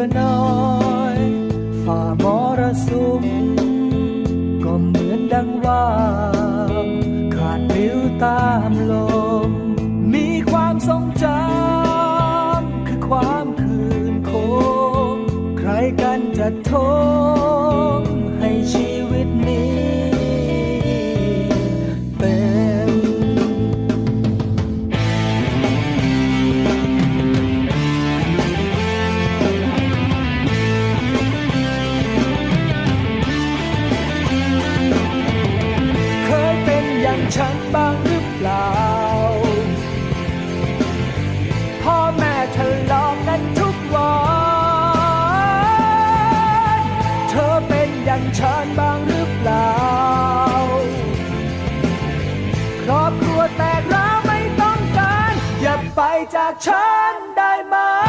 อน้อยฝ่ามรสุมก็เหมือนดังว่าขาดปลิวตามลม มีความทรงจำคือความคืนคงใครกันจะโทษ บ้างหรือเปล่า พ่อแม่ทะเลาะกันทุกวัน เธอเป็นอย่างฉันบ้างหรือเปล่า ครอบครัวแตกร้าไม่ต้องการ อย่าไปจากฉันได้ไหม